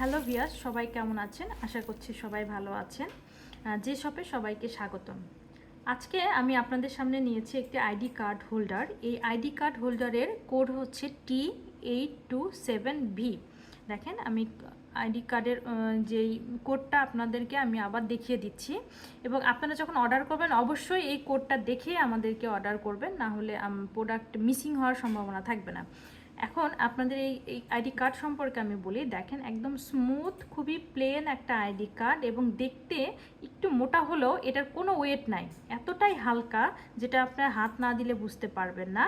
Hello ভিয়াস সবাই কেমন আছেন? আশা করছি সবাই ভালো আছেন। যে শপে সবাইকে স্বাগতম। আজকে আমি আপনাদের সামনে নিয়েছি একটি আইডি কার্ড হোল্ডার। এই আইডি কার্ড হোল্ডারের কোড হচ্ছে T eight two seven V দেখেন, আমি আইডি কার্ডের যেই কোডটা আপনাদেরকে আমি আবার দেখিয়ে দিচ্ছি। এবং আপনারা যখন অর্ডার করবেন, অবশ্যই এই কোডটা দেখে আমাদেরকে অর্ডার করবেন। না হলে প্রোডাক্ট মিসিং হওয়ার সম্ভাবনা থাকবে না। এখন আপনাদের এই এই আইডি কার্ড সম্পর্কে আমি বলি, দেখেন একদম স্মুথ খুবই প্লেন একটা আইডি কার্ড এবং দেখতে একটু মোটা হলেও এটার কোনো ওয়েট নাই। এতটাই হালকা যেটা আপনার হাত না দিলে বুঝতে পারবেন না।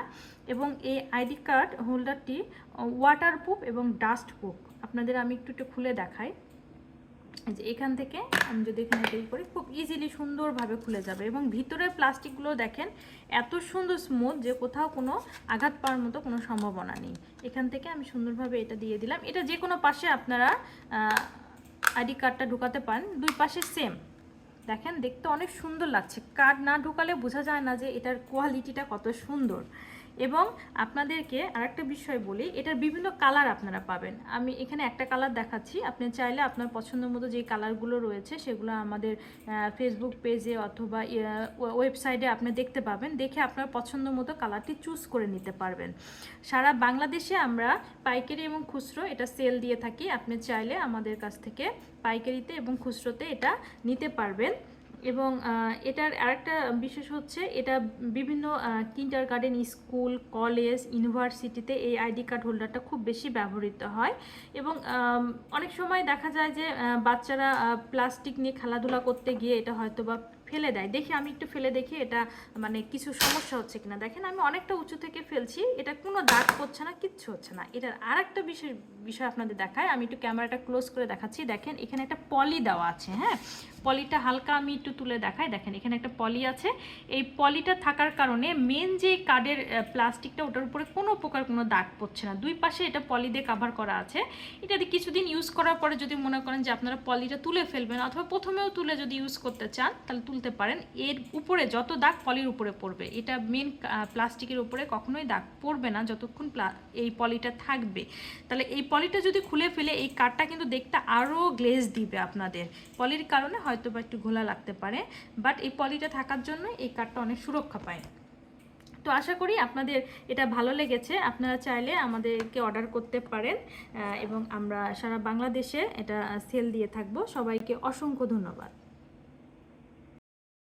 এবং এই আইডি কার্ড হোল্ডারটি ওয়াটারপ্রুফ এবং ডাস্ট প্রুফ আপনাদের আমি একটু একটু খুলে দেখাই। যে এখান থেকে আমি যদি এখানে এই করি, খুব ইজিলি সুন্দরভাবে খুলে যাবে এবং ভিতরের প্লাস্টিকগুলো দেখেন এত সুন্দর স্মুথ যে কোথাও কোনো আঘাত পাওয়ার মতো কোনো সম্ভাবনা নেই। এখান থেকে আমি সুন্দরভাবে এটা দিয়ে দিলাম। এটা যে কোনো পাশে আপনারা আইডি কার্ডটা ঢুকাতে পারেন। দুই পাশে সেম দেখেন দেখতে অনেক সুন্দর লাগছে। কার্ড না ঢুকালে বোঝা যায় না যে এটার কোয়ালিটিটা কত সুন্দর। এবং আপনাদেরকে আরেকটা বিষয় বলি, এটার বিভিন্ন কালার আপনারা পাবেন। আমি এখানে একটা কালার দেখাচ্ছি, আপনি চাইলে আপনার পছন্দ মতো যে কালারগুলো রয়েছে সেগুলো আমাদের ফেসবুক পেজে অথবা ওয়েবসাইটে আপনি দেখতে পাবেন। দেখে আপনার পছন্দ মতো কালারটি চুজ করে নিতে পারবেন। সারা বাংলাদেশে আমরা পাইকারি এবং খুচরো এটা সেল দিয়ে থাকি। আপনি চাইলে আমাদের কাছ থেকে পাইকারিতে এবং খুচরোতে এটা নিতে পারবেন। এবং এটার আরেকটা বিশেষ হচ্ছে এটা বিভিন্ন কিন্টার গার্ডেন স্কুল কলেজ ইউনিভার্সিটিতে এই আইডি কার্ড হোল্ডারটা খুব বেশি ব্যবহৃত হয়। এবং অনেক সময় দেখা যায় যে বাচ্চারা প্লাস্টিক নিয়ে খেলাধুলা করতে গিয়ে এটা হয়তো বা ফেলে দেয়। দেখি আমি একটু ফেলে দেখি এটা মানে কিছু সমস্যা হচ্ছে কিনা। দেখেন আমি অনেকটা উঁচু থেকে ফেলছি, এটা কোনো দাগ পড়ছে না, কিচ্ছু হচ্ছে না। এটার আর একটা বিশেষ বিষয় আপনাদের দেখায়, আমি একটু ক্যামেরাটা ক্লোজ করে দেখাচ্ছি। দেখেন এখানে একটা পলি দেওয়া আছে হ্যাঁ? পলিটা হালকা আমি একটু তুলে দেখাই। দেখেন, এখানে একটা পলি আছে। এই পলিটা থাকার কারণে মেন যে কার্ডের প্লাস্টিকটা ওটার উপরে কোনো প্রকার কোনো দাগ পড়ছে না। দুই পাশে এটা পলি দিয়ে কাভার করা আছে। এটা দিয়ে কিছুদিন ইউজ করার পরে যদি মনে করেন যে আপনারা পলিটা তুলে ফেলবেন অথবা প্রথমেও তুলে যদি ইউজ করতে চান, তাহলে তুলতে পারেন। এর উপরে যত দাগ পলির উপরে পড়বে, এটা মেন প্লাস্টিকের উপরে কখনোই দাগ পড়বে না যতক্ষণ এই পলিটা থাকবে। তাহলে এই পলিটা যদি খুলে ফেলে, এই কার্ডটা কিন্তু দেখতে আরও গ্লেজ দিবে আপনাদের। পলির কারণে হয়তো বা একটু ঘোলা লাগতে পারে বাট এই পলিটা থাকার জন্য এই কার্ডটা অনেক সুরক্ষা পায়। তো আশা করি আপনাদের এটা ভালো লেগেছে। আপনারা চাইলে আমাদেরকে অর্ডার করতে পারেন এবং আমরা সারা বাংলাদেশে এটা সেল দিয়ে থাকব। সবাইকে অসংখ্য ধন্যবাদ।